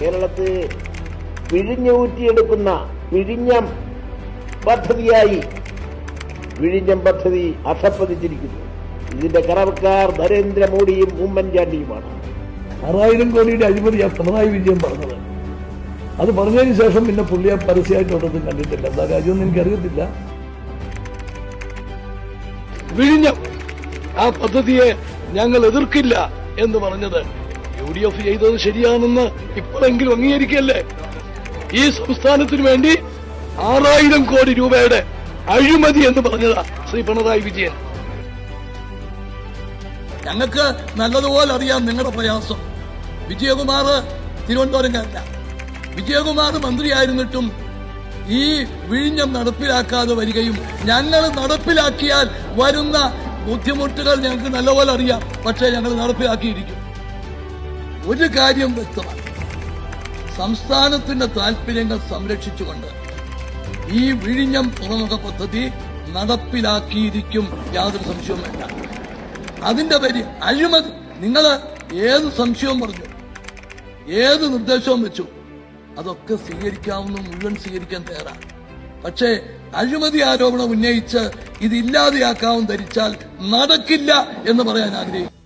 കേരളത്തിൽ പിഴിഞ്ഞൂറ്റിയെടുക്കുന്ന പിഴിഞ്ഞം പദ്ധതിയായി വിഴിഞ്ഞം പദ്ധതി അധപ്പതിച്ചിരിക്കുന്നു. ഇതിന്റെ കറവക്കാർ നരേന്ദ്രമോദിയും ഉമ്മൻചാണ്ടിയുമാണ്. ആറായിരം കോടിയുടെ അഴിമതിയാണ് പിണറായി വിജയൻ പറഞ്ഞത്. അത് പറഞ്ഞതിന് ശേഷം പിന്നെ പുള്ളിയെ പരസ്യമായിട്ടൊന്നും കണ്ടിട്ടില്ല. എന്താ കാര്യമൊന്നും എനിക്കറിയത്തില്ല. വിഴിഞ്ഞം ആ പദ്ധതിയെ ഞങ്ങൾ എതിർക്കില്ല എന്ന് പറഞ്ഞത് യു ഡി എഫ് ചെയ്തത് ശരിയാണെന്ന് ഇപ്പോഴെങ്കിലും അംഗീകരിക്കല്ലേ ഈ സംസ്ഥാനത്തിനു വേണ്ടി ആറായിരം കോടി രൂപയുടെ അഴിമതി എന്ന് പറഞ്ഞതാ ശ്രീ പിണറായി വിജയൻ. ഞങ്ങൾക്ക് നല്ലതുപോലെ അറിയാം നിങ്ങളുടെ പ്രയാസം. വിജയകുമാർ തിരുവനന്തപുരംകാരല്ല വിജയകുമാർ മന്ത്രിയായിരുന്നിട്ടും ഈ വിഴിഞ്ഞം നടപ്പിലാക്കാതെ വരികയും ഞങ്ങൾ നടപ്പിലാക്കിയാൽ വരുന്ന ബുദ്ധിമുട്ടുകൾ ഞങ്ങൾക്ക് നല്ലപോലെ അറിയാം. പക്ഷേ ഞങ്ങൾ നടപ്പിലാക്കിയിരിക്കും. ഒരു കാര്യം വ്യക്തമാണ്. സംസ്ഥാനത്തിന്റെ താൽപര്യങ്ങൾ സംരക്ഷിച്ചുകൊണ്ട് ഈ വിഴിഞ്ഞം തുറമുഖ പദ്ധതി നടപ്പിലാക്കിയിരിക്കും യാതൊരു സംശയവും വേണ്ട. അതിന്റെ പേര് അഴിമതി. നിങ്ങൾ ഏത് സംശയവും പറഞ്ഞു. ഏത് നിർദ്ദേശവും വെച്ചു. അതൊക്കെ സ്വീകരിക്കാവുന്ന മുഴുവൻ സ്വീകരിക്കാൻ തയ്യാറാണ്. പക്ഷേ അഴിമതി ആരോപണം ഉന്നയിച്ച് ഇത് ഇല്ലാതെയാക്കാവും ധരിച്ചാൽ നടക്കില്ല എന്ന് പറയാൻ ആഗ്രഹിക്കുന്നു.